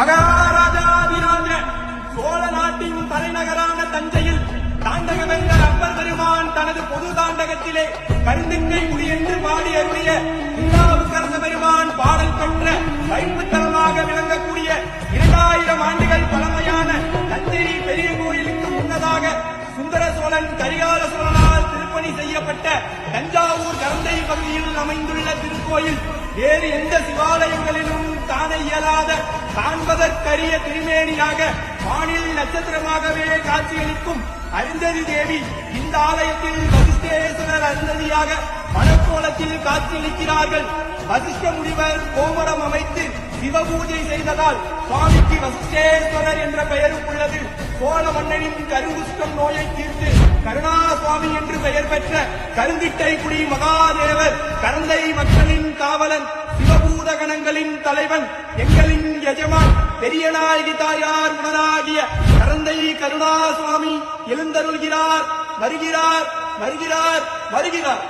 மகாராஜாதிராஜ சோழ நாட்டின் தலைநகரான தஞ்சையில் தாண்டகமென்ற அப்பர் பெருமான் தனது பொது தாண்டகத்திலே கருந்துக்கை முடி என்று பாடி அருளிய திருநாவுக்கரச பெருமான் பாடல் பெற்ற வைப்புத்தலமாக விளங்கக்கூடிய இரண்டாயிரம் ஆண்டுகள் பழமையான நந்தினி பெரிய கோயிலுக்கு முன்னதாக சுந்தர சோழன் கரிகால சோழனால் திருப்பணி செய்யப்பட்ட தஞ்சாவூர் கரந்தை பகுதியில் அமைந்துள்ள திருக்கோயில். வேறு எந்த சிவாலயங்களிலும் காண இயலாத காண்பதற்கரிய திருமேனியாக வானில் நட்சத்திரமாகவே காட்சியளிக்கும் அருந்ததி தேவி இந்த ஆலயத்தில் வசிஷ்டேஸ்வரர் அருந்ததியாக மணக்கோலத்தில் காட்சியளிக்கிறார்கள். வசிஷ்ட முனிவர் கோமரம் அமைத்து சிவபூஜை செய்ததால் சுவாமிக்கு வசிஷ்டேஸ்வரர் என்ற பெயரும் உள்ளது. சோழ மன்னனின் கருங்குஷ்டம் நோயை தீர்த்து கருணா சுவாமி என்று பெயர் பெற்ற கருந்திட்டை குடி மகாதேவர் கரந்தை மக்களின் காவலன் சிவபூத கணங்களின் தலைவன் எங்களின் எஜமான் பெரிய நாயகி தாயார் உடனாகிய கரந்தை கருணா சுவாமி எழுந்தருள்கிறார். வருகிறார் வருகிறார் வருகிறார்.